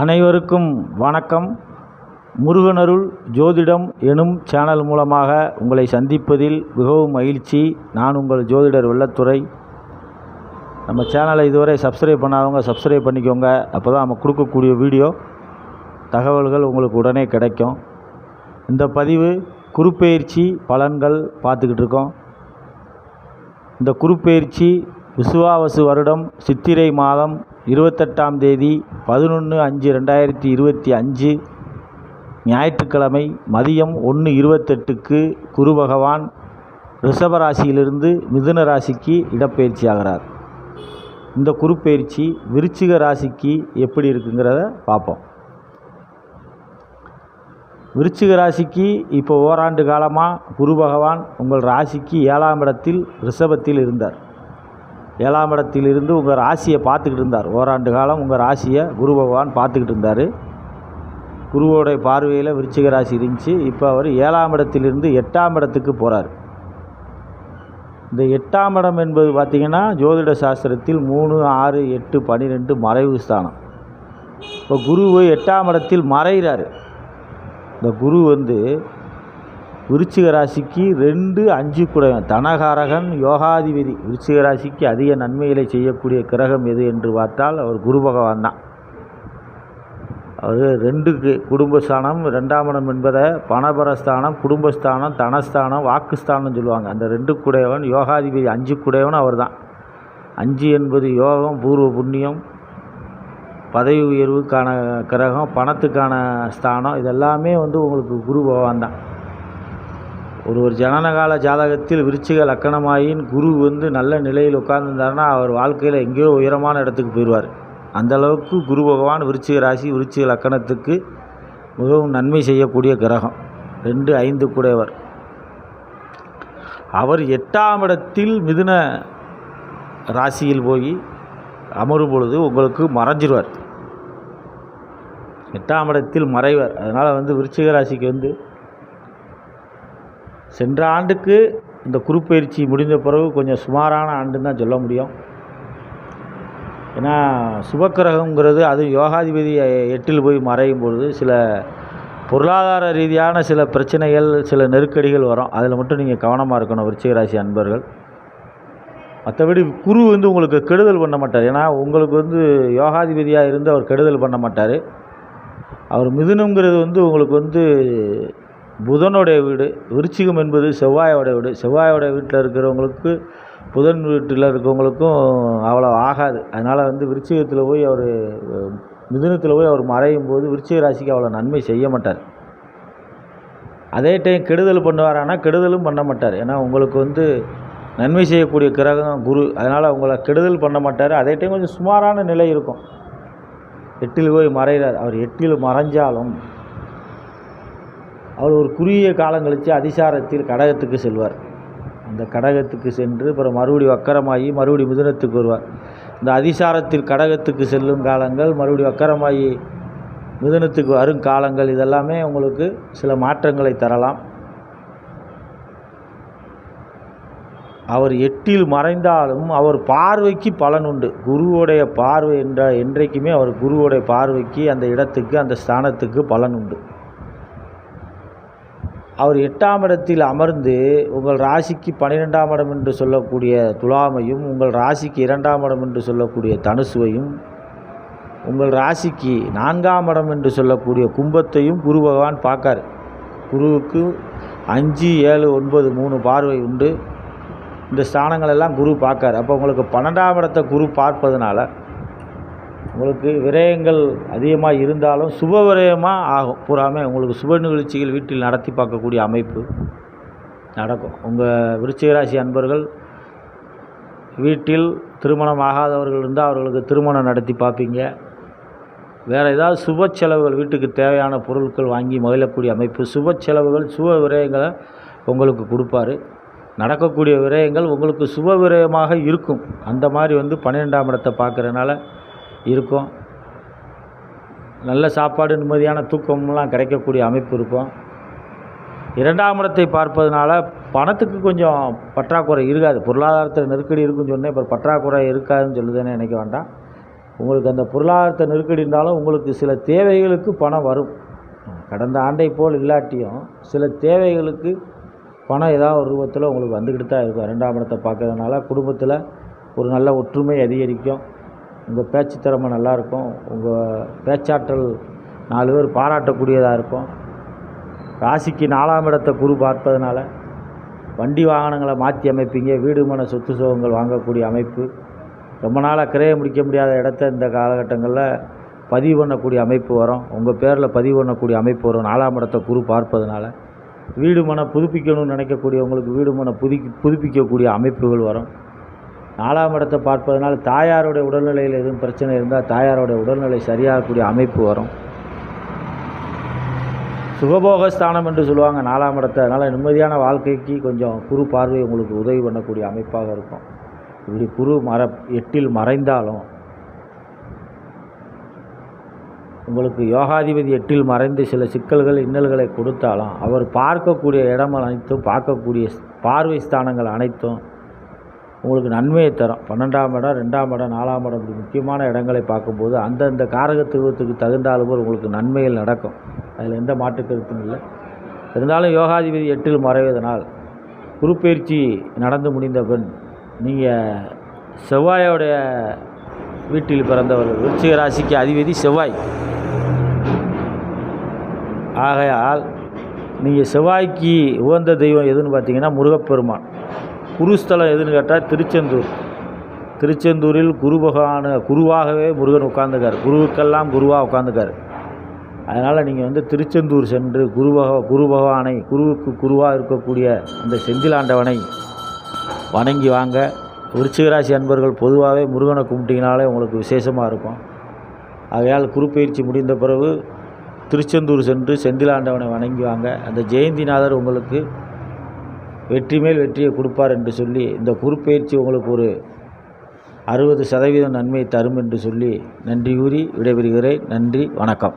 அனைவருக்கும் வணக்கம். முருகனருள் ஜோதிடம் எனும் சேனல் மூலமாக உங்களை சந்திப்பதில் மிகவும் மகிழ்ச்சி. நான் உங்கள் ஜோதிடர் வெள்ளத்துறை. நம்ம சேனலை இதுவரை சப்ஸ்கிரைப் பண்ணாதவங்க சப்ஸ்கிரைப் பண்ணிக்கோங்க. அப்போ தான் நம்ம கொடுக்கக்கூடிய வீடியோ தகவல்கள் உங்களுக்கு உடனே கிடைக்கும். இந்த பதிவு குறுப்பெயர்ச்சி பலன்கள் பார்த்துக்கிட்டு இருக்கோம். இந்த குருப்பெயர்ச்சி விசுவாவசு வருடம் சித்திரை மாதம் இருபத்தெட்டாம் தேதி பதினொன்று அஞ்சு ரெண்டாயிரத்தி இருபத்தி அஞ்சு ஞாயிற்றுக்கிழமை மதியம் ஒன்று இருபத்தெட்டுக்கு குரு பகவான் ரிஷபராசியிலிருந்து மிதுன ராசிக்கு இடப்பெயர்ச்சி ஆகிறார் இந்த குருப்பெயர்ச்சி விருச்சிக ராசிக்கு எப்படி இருக்குங்கிறத பார்ப்போம். விருச்சிக ராசிக்கு இப்போ ஓராண்டு காலமாக குரு பகவான் உங்கள் ராசிக்கு ஏழாம் இடத்தில் ரிஷபத்தில் இருந்தார். ஏழாம் இடத்திலிருந்து உங்கள் ராசியை பார்த்துக்கிட்டு இருந்தார். ஓராண்டு காலம் உங்கள் ராசியை குரு பகவான் பார்த்துக்கிட்டு இருந்தார். குருவோடைய பார்வையில் விருச்சிக ராசி இருந்துச்சு. இப்போ அவர் ஏழாம் இடத்திலிருந்து எட்டாம் இடத்துக்கு போகிறார் இந்த எட்டாம் இடம் என்பது பார்த்திங்கன்னா ஜோதிட சாஸ்திரத்தில் மூணு ஆறு எட்டு பன்னிரெண்டு மறைவு ஸ்தானம். இப்போ குரு எட்டாம் இடத்தில் மறைகிறார். இந்த குரு வந்து விருச்சிக ராசிக்கு ரெண்டு அஞ்சு குடைவன் தனகாரகன் யோகாதிபதி. விருச்சிக ராசிக்கு அதிக நன்மைகளை செய்யக்கூடிய கிரகம் எது என்று பார்த்தால் அவர் குரு பகவான் தான். அவர் ரெண்டுக்கு குடும்பஸ்தானம் ரெண்டாம் இடம் என்பதை பணபரஸ்தானம் குடும்பஸ்தானம் தனஸ்தானம் வாக்குஸ்தானம் சொல்லுவாங்க. அந்த ரெண்டு குடையவன் யோகாதிபதி அஞ்சு குடையவன் அவர் தான். அஞ்சு என்பது யோகம் பூர்வ புண்ணியம் பதவி உயர்வுக்கான கிரகம் பணத்துக்கான ஸ்தானம் இதெல்லாமே வந்து உங்களுக்கு குரு பகவான் தான். ஒரு ஒரு ஜனனகால ஜாதகத்தில் விருச்சிக லக்கணமாயின் குரு வந்து நல்ல நிலையில் உட்கார்ந்துருந்தாருன்னா அவர் வாழ்க்கையில் எங்கேயோ உயரமான இடத்துக்கு போயிடுவார். அந்தளவுக்கு குரு பகவான் விருச்சிக ராசி விருச்சிக லக்கணத்துக்கு மிகவும் நன்மை செய்யக்கூடிய கிரகம். ரெண்டு ஐந்து கூடையவர். அவர் எட்டாம் இடத்தில் மிதுன ராசியில் போய் அமரும் பொழுது உங்களுக்கு மறைஞ்சிருவார். எட்டாம் இடத்தில் மறைவர். அதனால் வந்து விருச்சிக ராசிக்கு வந்து சென்ற ஆண்டுக்கு இந்த குருப்பயிற்சி முடிந்த பிறகு கொஞ்சம் சுமாரான ஆண்டுன்னு தான் சொல்ல முடியும். ஏன்னா சுபக்கிரகங்கிறது அது யோகாதிபதி எட்டில் போய் மறையும் பொழுது சில பொருளாதார ரீதியான சில பிரச்சனைகள் சில நெருக்கடிகள் வரும். அதில் மட்டும் நீங்கள் கவனமாக இருக்கணும் விருச்சிகராசி அன்பர்கள். மற்றபடி குரு வந்து உங்களுக்கு கெடுதல் பண்ண மாட்டார். ஏன்னா உங்களுக்கு வந்து யோகாதிபதியாக இருந்து அவர் கெடுதல் பண்ண மாட்டார். அவர் மிதுனங்கிறது வந்து உங்களுக்கு வந்து புதனுடைய வீடு விருச்சிகம் என்பது செவ்வாயோட வீடு. செவ்வாயோட வீட்டில் இருக்கிறவங்களுக்கு புதன் வீட்டில் இருக்கிறவங்களுக்கும் அவ்வளோ ஆகாது. அதனால் வந்து விருச்சிகத்தில் போய் அவர் மிதுனத்தில் போய் அவர் மறையும் போது விருச்சிக ராசிக்கு அவ்வளோ நன்மை செய்ய மாட்டார். அதே டைம் கெடுதல் பண்ணுவாரானா கெடுதலும் பண்ண மாட்டார். ஏன்னா உங்களுக்கு வந்து நன்மை செய்யக்கூடிய கிரகம் குரு. அதனால் உங்களை கெடுதல் பண்ண மாட்டார். அதே டைம் கொஞ்சம் சுமாரான நிலை இருக்கும். எட்டில் போய் மறைகிறார். அவர் எட்டில் மறைஞ்சாலும் அவர் ஒரு குறுகிய காலம் கழித்து அதிசாரத்தில் கடகத்துக்கு செல்வார். அந்த கடகத்துக்கு சென்று அப்புறம் மறுபடி வக்கரமாகி மறுபடி மிதுனத்துக்கு வருவார். இந்த அதிசாரத்தில் கடகத்துக்கு செல்லும் காலங்கள் மறுபடி வக்கரமாகி மிதுனத்துக்கு வரும் காலங்கள் இதெல்லாமே உங்களுக்கு சில மாற்றங்களை தரலாம். அவர் எட்டில் மறைந்தாலும் அவர் பார்வைக்கு பலன் உண்டு. குருவோடைய பார்வை என்ற என்றைக்குமே அவர் குருவோடைய பார்வைக்கு அந்த இடத்துக்கு அந்த ஸ்தானத்துக்கு பலன் உண்டு. அவர் எட்டாம் இடத்தில் அமர்ந்து உங்கள் ராசிக்கு பன்னிரெண்டாம் இடம் என்று சொல்லக்கூடிய துலாமையும் உங்கள் ராசிக்கு இரண்டாம் இடம் என்று சொல்லக்கூடிய தனுசுவையும் உங்கள் ராசிக்கு நான்காம் இடம் என்று சொல்லக்கூடிய கும்பத்தையும் குரு பகவான் பார்க்கார். குருவுக்கு அஞ்சு ஏழு ஒன்பது மூணு பார்வை உண்டு. இந்த ஸ்தானங்களெல்லாம் குரு பார்க்கார். அப்போ உங்களுக்கு பன்னெண்டாம் இடத்தை குரு பார்ப்பதனால உங்களுக்கு விரயங்கள் அதிகமாக இருந்தாலும் சுப விரயமாக ஆகும். பூராமே உங்களுக்கு சுப நிகழ்ச்சிகள் வீட்டில் நடத்தி பார்க்கக்கூடிய அமைப்பு நடக்கும். உங்கள் விருச்சிகராசி அன்பர்கள் வீட்டில் திருமணம் ஆகாதவர்கள் இருந்தால் அவர்களுக்கு திருமணம் நடத்தி பார்ப்பீங்க. வேறு ஏதாவது சுப செலவுகள் வீட்டுக்கு தேவையான பொருட்கள் வாங்கி மகிழக்கூடிய அமைப்பு. சுப செலவுகள் சுப விரயங்களை உங்களுக்கு கொடுப்பாரு. நடக்கக்கூடிய விரயங்கள் உங்களுக்கு சுப விரயமாக இருக்கும். அந்த மாதிரி வந்து பன்னிரெண்டாம் இடத்தை பார்க்குறனால இருக்கும். நல்ல சாப்பாடு நிம்மதியான தூக்கம்லாம் கிடைக்கக்கூடிய அமைப்பு இருக்கும். இரண்டாம் இடத்தை பார்ப்பதனால பணத்துக்கு கொஞ்சம் பற்றாக்குறை இருக்காது. பொருளாதாரத்தில் நெருக்கடி இருக்குன்னு சொன்னேன். இப்போ பற்றாக்குறை இருக்காதுன்னு சொல்லுதுன்னு நினைக்க வேண்டாம். உங்களுக்கு அந்த பொருளாதாரத்தை நெருக்கடி இருந்தாலும் உங்களுக்கு சில தேவைகளுக்கு பணம் வரும். கடந்த ஆண்டை போல் இல்லாட்டியும் சில தேவைகளுக்கு பணம் ஏதாவது ஒரு ரூபத்தில் உங்களுக்கு வந்துக்கிட்டு தான் இருக்கும். ரெண்டாம் இடத்தை பார்க்கறதுனால குடும்பத்தில் ஒரு நல்ல ஒற்றுமை அதிகரிக்கும். உங்கள் பேச்சு திறமை நல்லாயிருக்கும். உங்கள் பேச்சாற்றல் நாலு பேர் பாராட்டக்கூடியதாக இருக்கும். ராசிக்கு நாலாம் இடத்தை குரு பார்ப்பதனால வண்டி வாகனங்களை மாற்றி அமைப்பீங்க. வீடு மன சொத்து சுகங்கள் வாங்கக்கூடிய அமைப்பு. ரொம்ப நாளாக கிரைய முடிக்க முடியாத இடத்த இந்த காலகட்டங்களில் பதிவு பண்ணக்கூடிய அமைப்பு வரும். உங்கள் பேரில் பதிவு பண்ணக்கூடிய அமைப்பு வரும். நாலாம் இடத்தை குரு பார்ப்பதனால. வீடு மன புதுப்பிக்கணும்னு நினைக்கக்கூடியவங்களுக்கு வீடு மன புதுக்கி புதுப்பிக்கக்கூடிய அமைப்புகள் வரும். நாலாம் இடத்தை பார்ப்பதனால் தாயாருடைய உடல்நிலையில் எதுவும் பிரச்சனை இருந்தால் தாயாருடைய உடல்நிலை சரியாகக்கூடிய அமைப்பு வரும். சுகபோக ஸ்தானம் என்று சொல்லுவாங்க நாலாம் இடத்தை. அதனால் நிம்மதியான வாழ்க்கைக்கு கொஞ்சம் குரு பார்வை உங்களுக்கு உதவி பண்ணக்கூடிய அமைப்பாக இருக்கும். இப்படி குரு மர எட்டில் மறைந்தாலும் உங்களுக்கு யோகாதிபதி எட்டில் மறைந்து சில சிக்கல்கள் இன்னல்களை கொடுத்தாலும் அவர் பார்க்கக்கூடிய இடம் அனைத்தும் பார்க்கக்கூடிய பார்வை ஸ்தானங்கள் அனைத்தும் உங்களுக்கு நன்மையை தரும். பன்னெண்டாம் இடம் ரெண்டாம் இடம் நாலாம் இடம் இப்படி முக்கியமான இடங்களை பார்க்கும்போது அந்தந்த காரகத்துவத்துக்கு தகுந்த போல் உங்களுக்கு நன்மைகள் நடக்கும். அதில் எந்த மாற்று கருத்தும் இல்லை. இருந்தாலும் யோகாதிபதி எட்டில் மறைவதனால் குருப்பயிற்சி நடந்து முடிந்த பின் நீங்கள் செவ்வாயோடைய வீட்டில் பிறந்தவர்கள் விருச்சிக ராசிக்கு அதிபதி செவ்வாய். ஆகையால் நீங்கள் செவ்வாய்க்கு உகந்த தெய்வம் எதுன்னு பார்த்தீங்கன்னா முருகப்பெருமான். குருஸ்தலம் எதுன்னு கேட்டால் திருச்செந்தூர். திருச்செந்தூரில் குருபகவான குருவாகவே முருகன் உட்காந்துக்கார் குருவுக்கெல்லாம் குருவாக உட்காந்துக்கார் அதனால் நீங்கள் வந்து திருச்செந்தூர் சென்று குரு பக குரு பகவானை குருவுக்கு குருவாக இருக்கக்கூடிய அந்த செந்திலாண்டவனை வணங்கி வாங்க. விருச்சிகராசி அன்பர்கள் பொதுவாகவே முருகனை கும்பிட்டிங்கனாலே உங்களுக்கு விசேஷமாக இருக்கும். ஆகையால் குருப்பயிற்சி முடிந்த பிறகு திருச்செந்தூர் சென்று செந்திலாண்டவனை வணங்கி வாங்க. அந்த ஜெயந்திநாதர் உங்களுக்கு வெற்றி மேல் வெற்றியை கொடுப்பார் என்று சொல்லி இந்த குறுப்பயிற்சி உங்களுக்கு ஒரு அறுபது சதவீதம் நன்மை தரும் என்று சொல்லி நன்றி கூறி விடைபெறுகிறேன். நன்றி வணக்கம்.